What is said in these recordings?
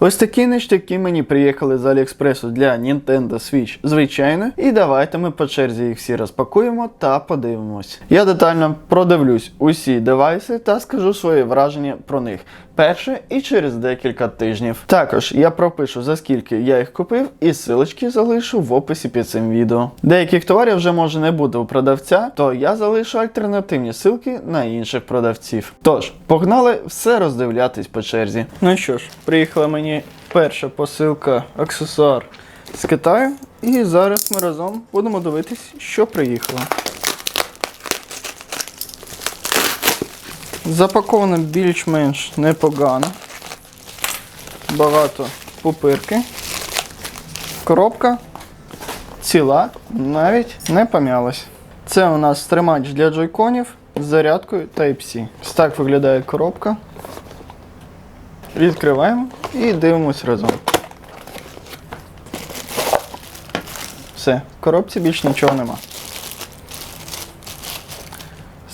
Ось такі ништяки мені приїхали з Аліекспресу для Nintendo Switch, звичайно. І давайте ми по черзі їх всі розпакуємо та подивимось. Я детально продивлюсь усі девайси та скажу свої враження про них. Перше і через декілька тижнів. Також я пропишу за скільки я їх купив, і силочки залишу в описі під цим відео. Деяких товарів вже може не буде у продавця, то я залишу альтернативні ссылки на інших продавців. Тож, погнали все роздивлятись по черзі. Ну що ж, приїхала мені перша посилка аксесуар з Китаю, і зараз ми разом будемо дивитись, що приїхало. Запаковано більш-менш непогано. Багато пупирки. Коробка ціла, навіть не пом'ялась. Це у нас тримач для джойконів з зарядкою Type-C. Так виглядає коробка. Відкриваємо і дивимось разом. Все, в коробці більш нічого нема.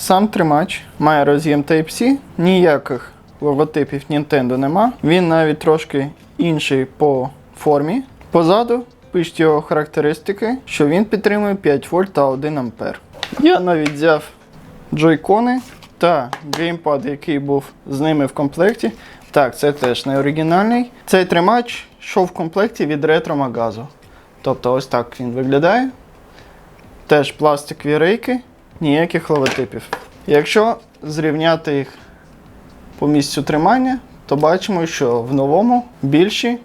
Сам тримач має роз'єм Type-C, ніяких логотипів Nintendo нема. Він навіть трошки інший по формі. Позаду пишуть його характеристики, що він підтримує 5 вольт та 1 ампер. Я навіть взяв джойкони та геймпад, який був з ними в комплекті. Так, це теж не оригінальний. Цей тримач йшов в комплекті від ретро-магазу. Тобто ось так він виглядає. Теж пластикові рейки, ніяких логотипів. Якщо зрівняти їх по місцю тримання, то бачимо, що в новому більші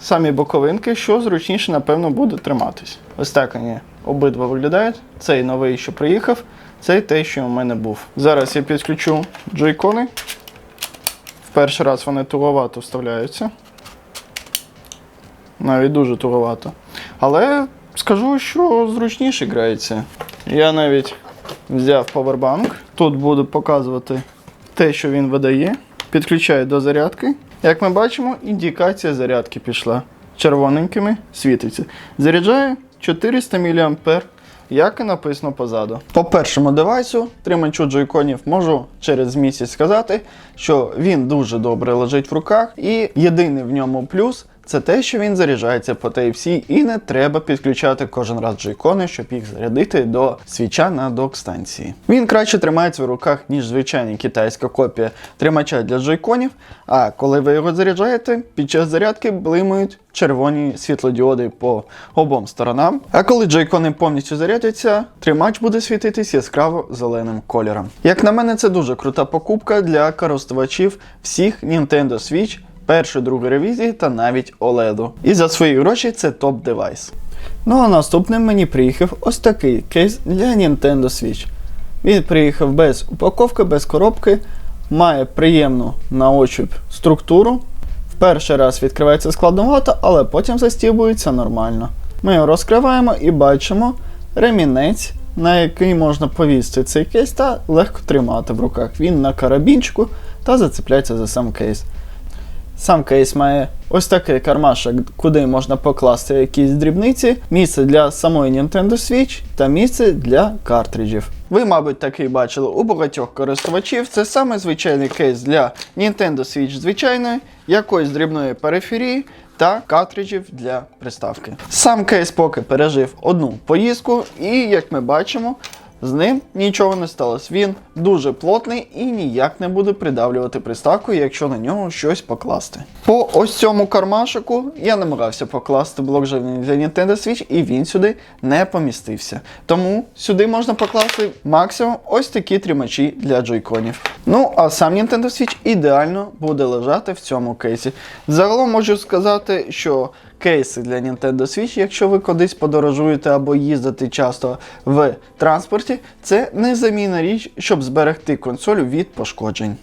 самі боковинки, що зручніше, напевно, буде триматись. Ось так вони обидва виглядають. Цей новий, що приїхав, цей той, що у мене був. Зараз я підключу джойкони. В перший раз вони туговато вставляються. Навіть дуже туговато. Але скажу, що зручніше грається. Я навіть взяв павербанк. Тут буду показувати те, що він видає. Підключаю до зарядки. Як ми бачимо, індикація зарядки пішла. Червоненькими світиться. Заряджає 400 мА, як і написано позаду. По першому девайсу, тримачу джойконів, можу через місяць сказати, що він дуже добре лежить в руках, і єдиний в ньому плюс. Це те, що він заряджається по Type-C і не треба підключати кожен раз джойкони, щоб їх зарядити до свіча на док-станції. Він краще тримається в руках, ніж звичайна китайська копія тримача для джойконів. А коли ви його заряджаєте, під час зарядки блимають червоні світлодіоди по обом сторонам. А коли джойкони повністю зарядяться, тримач буде світитись яскраво зеленим кольором. Як на мене, це дуже крута покупка для користувачів всіх Nintendo Switch першої, другої ревізії та навіть OLED. І за свої гроші це топ девайс. Ну а наступним мені приїхав ось такий кейс для Nintendo Switch. Він приїхав без упаковки, без коробки, має приємну на ощупь структуру. В перший раз відкривається складновато, але потім застібується нормально. Ми його розкриваємо і бачимо ремінець, на який можна повісти цей кейс та легко тримати в руках. Він на карабінчику та зацепляється за сам кейс. Сам кейс має ось такий кармашок, куди можна покласти якісь дрібниці, місце для самої Nintendo Switch та місце для картриджів. Ви, мабуть, такий бачили у багатьох користувачів. Це саме звичайний кейс для Nintendo Switch звичайної, якоїсь дрібної периферії та картриджів для приставки. Сам кейс поки пережив одну поїздку, і як ми бачимо, з ним нічого не сталося. Він дуже плотний і ніяк не буде придавлювати приставку, якщо на нього щось покласти. По ось цьому кармашику я намагався покласти блок живлення для Nintendo Switch, і він сюди не помістився. Тому сюди можна покласти максимум ось такі тримачі для джойконів. Ну, а сам Nintendo Switch ідеально буде лежати в цьому кейсі. Загалом можу сказати, що кейси для Nintendo Switch, якщо ви кудись подорожуєте або їздите часто в транспорті, це незамінна річ, щоб зберегти консоль від пошкоджень.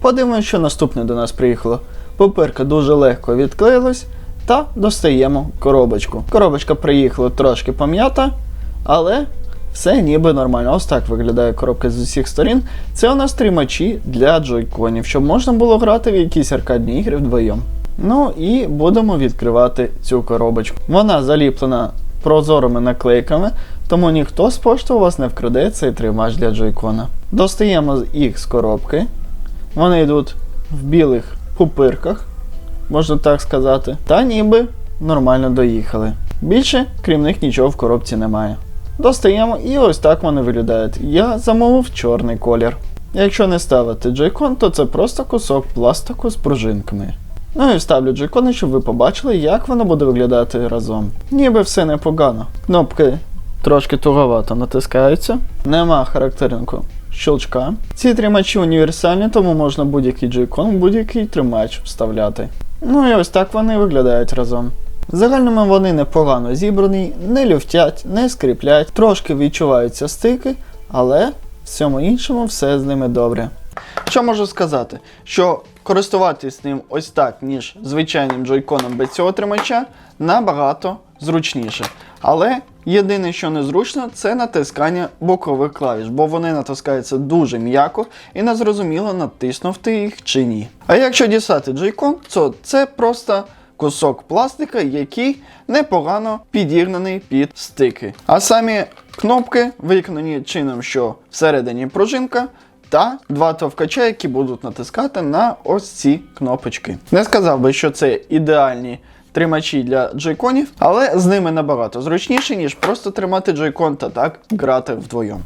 Подивимося, що наступне до нас приїхало. Паперка дуже легко відклеїлась та достаємо коробочку. Коробочка приїхала трошки пом'ята, але все ніби нормально. Ось так виглядає коробка з усіх сторін. Це у нас тримачі для джойконів, щоб можна було грати в якісь аркадні ігри вдвоєм. Ну і будемо відкривати цю коробочку. Вона заліплена прозорими наклейками, тому ніхто з пошту у вас не вкраде цей тримач для джойкона. Достаємо їх з коробки. Вони йдуть в білих пупирках. можна так сказати, та ніби нормально доїхали. Більше, крім них, нічого в коробці немає. Достаємо і ось так вони виглядають. Я замовив чорний колір. Якщо не ставити джойкон, то це просто кусок пластику з пружинками. Ну і вставлю джойкони, щоб ви побачили, як воно буде виглядати разом. Ніби все непогано. Кнопки трошки туговато натискаються. Нема характернику щелчка. Ці тримачі універсальні, тому можна будь-який джойкон, будь-який тримач вставляти. Ну і ось так вони виглядають разом. В загальному вони непогано зібрані, не люфтять, не скріплять, трошки відчуваються стики, але в всьому іншому все з ними добре. Що можу сказати? Що користуватись ним ось так, ніж звичайним джойконом без цього тримача, набагато зручніше. Але єдине, що незручно, це натискання бокових клавіш, бо вони натискаються дуже м'яко і незрозуміло натиснути їх чи ні. А якщо дістати джойкон, то це просто кусок пластика, який непогано підігнаний під стики. А самі кнопки виконані чином, що всередині пружинка. Та два товкача, які будуть натискати на ось ці кнопочки. Не сказав би, що це ідеальні тримачі для джойконів, але з ними набагато зручніше, ніж просто тримати джойкон та так грати вдвоєм.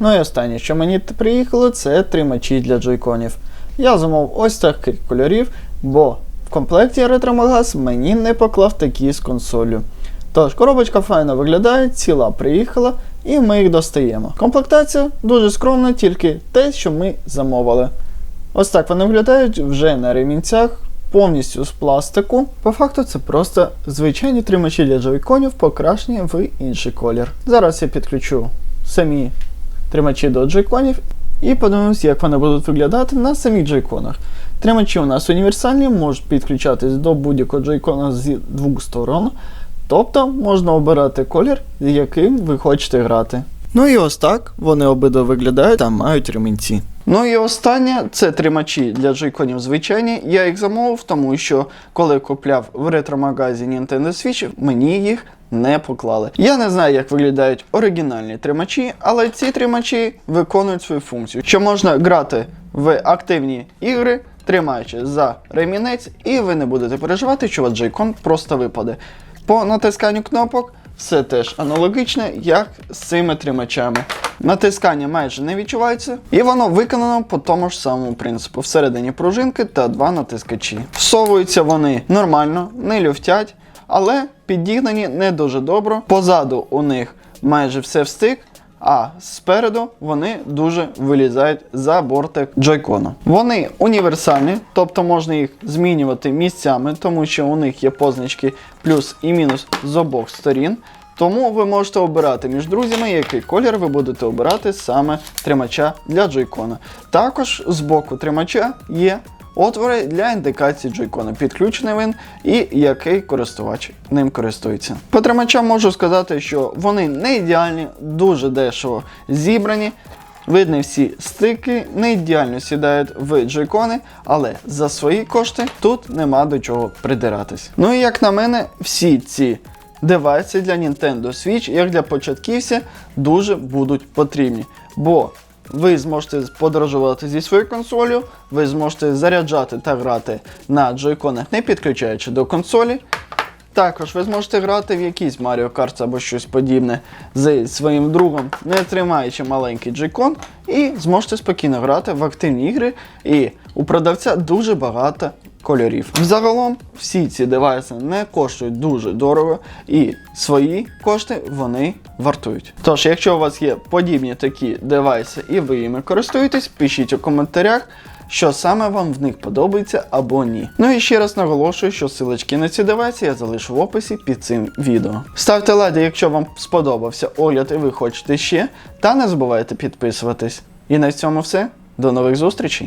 Ну і останнє, що мені приїхало, це тримачі для джойконів. Я замовив ось таких кольорів, бо в комплекті ретромагаз мені не поклав такі з консолью. Тож, коробочка файно виглядає, ціла приїхала, і ми їх достаємо. Комплектація дуже скромна, тільки те, що ми замовили. Ось так вони виглядають вже на ремінцях, повністю з пластику. По факту це просто звичайні тримачі для джойконів, покрашені в інший колір. Зараз я підключу самі тримачі до джойконів і подивимось, як вони будуть виглядати на самих джойконах. Тримачі у нас універсальні, можуть підключатись до будь-якого джойкона з двох сторон. Тобто можна обирати колір, з яким ви хочете грати. Ну і ось так вони обидва виглядають та мають ремінці. Ну і останнє це тримачі для джойконів звичайні. Я їх замовив, тому що коли купляв в ретромагазі Nintendo Switch, мені їх не поклали. Я не знаю, як виглядають оригінальні тримачі, але ці тримачі виконують свою функцію, що можна грати в активні ігри, тримаючи за ремінець, і ви не будете переживати, що у вас джойкон просто випаде. По натисканню кнопок все теж аналогічне, як з цими тримачами. Натискання майже не відчувається, і воно виконано по тому ж самому принципу. Всередині пружинки та два натискачі. Всовуються вони нормально, не люфтять, але підігнані не дуже добре. Позаду у них майже все встиг. А спереду вони дуже вилізають за бортик джойкона. Вони універсальні, тобто можна їх змінювати місцями, тому що у них є позначки плюс і мінус з обох сторін. Тому ви можете обирати між друзями, який колір ви будете обирати саме тримача для джойкона. Також з боку тримача є отвори для індикації джойкона. Підключений він і який користувач ним користується. По тримачам можу сказати, що вони не ідеальні, дуже дешево зібрані. Видно всі стики, не ідеально сідають в джойкони, але за свої кошти тут нема до чого придиратись. Ну і як на мене, всі ці девайси для Nintendo Switch, як для початківця, дуже будуть потрібні. Бо ви зможете подорожувати зі своєю консолью, ви зможете заряджати та грати на джойконах, не підключаючи до консолі. Також ви зможете грати в якийсь Mario Kart або щось подібне з своїм другом, не тримаючи маленький джойкон, і зможете спокійно грати в активні ігри. І у продавця дуже багато кольорів. Взагалом всі ці девайси не коштують дуже дорого, і свої кошти вони вартують. Тож, якщо у вас є подібні такі девайси і ви їми користуєтесь, пишіть у коментарях. Що саме вам в них подобається або ні. Ну і ще раз наголошую, що силочки на ці девайси я залишу в описі під цим відео. Ставте лайки, якщо вам сподобався огляд і ви хочете ще, та не забувайте підписуватись. І на цьому все. До нових зустрічей!